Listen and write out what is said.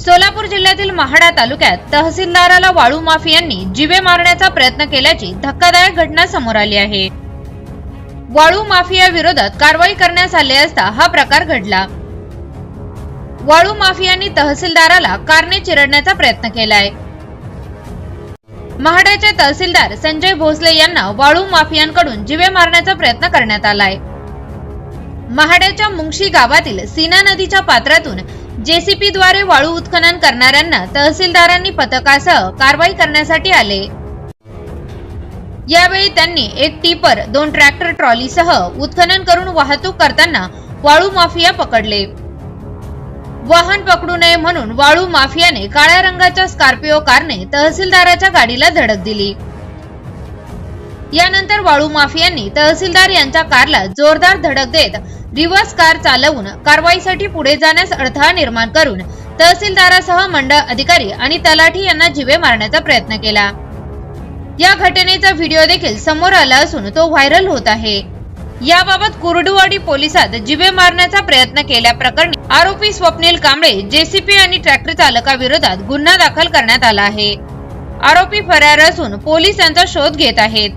सोलापूर जिल्ह्यातील महाडा तालुक्यात तहसीलदाराला वाळू माफियांनी जिवे मारण्याचा प्रयत्न केल्याची धक्कादायक घटना समोर आली आहे. वाळू माफिया विरोधात कारवाई करण्यास आले असता हा प्रकार घडला. वाळू माफियांनी तहसीलदाराला कारने चिरडण्याचा प्रयत्न केलाय. महाडाचे तहसीलदार संजय भोसले यांना वाळू माफियांकडून जिवे मारण्याचा प्रयत्न करण्यात आलाय. महाड्याच्या मुंगशी गावातील सीना नदीच्या पात्रातून जेसीपी द्वारे वाळू उत्खनन करणाऱ्यांना तहसीलदारांनी पथकासह कारवाई करण्यासाठी आले. यावेळी त्यांनी एक टिपर दोन ट्रॅक्टर ट्रॉलीसह उत्खनन करून वाहतूक करताना वाळू माफिया पकडले. वाहन पकडू नये म्हणून वाळू माफियाने काळ्या रंगाच्या स्कॉर्पिओ कारने तहसीलदाराच्या गाडीला धडक दिली. यानंतर वाळू माफियांनी तहसीलदार यांच्या कारला जोरदार धडक देत रिव्हर्स कार चालवून कारवाईसाठी पुढे जाण्यास अडथळा निर्माण करून तहसीलदारासह मंडळ अधिकारी आणि तलाठी यांना जिवे मारण्याचा प्रयत्न केला. या घटनेचा व्हिडिओ देखील समोर आला असून तो व्हायरल होत आहे. याबाबत कुर्डुवाडी पोलिसात जिवे मारण्याचा प्रयत्न केल्याप्रकरणी आरोपी स्वप्नील कांबळे जेसीपी आणि ट्रॅक्टर चालकाविरोधात गुन्हा दाखल करण्यात आला आहे. आरोपी फरार असून पोलीस यांचा शोध घेत आहेत.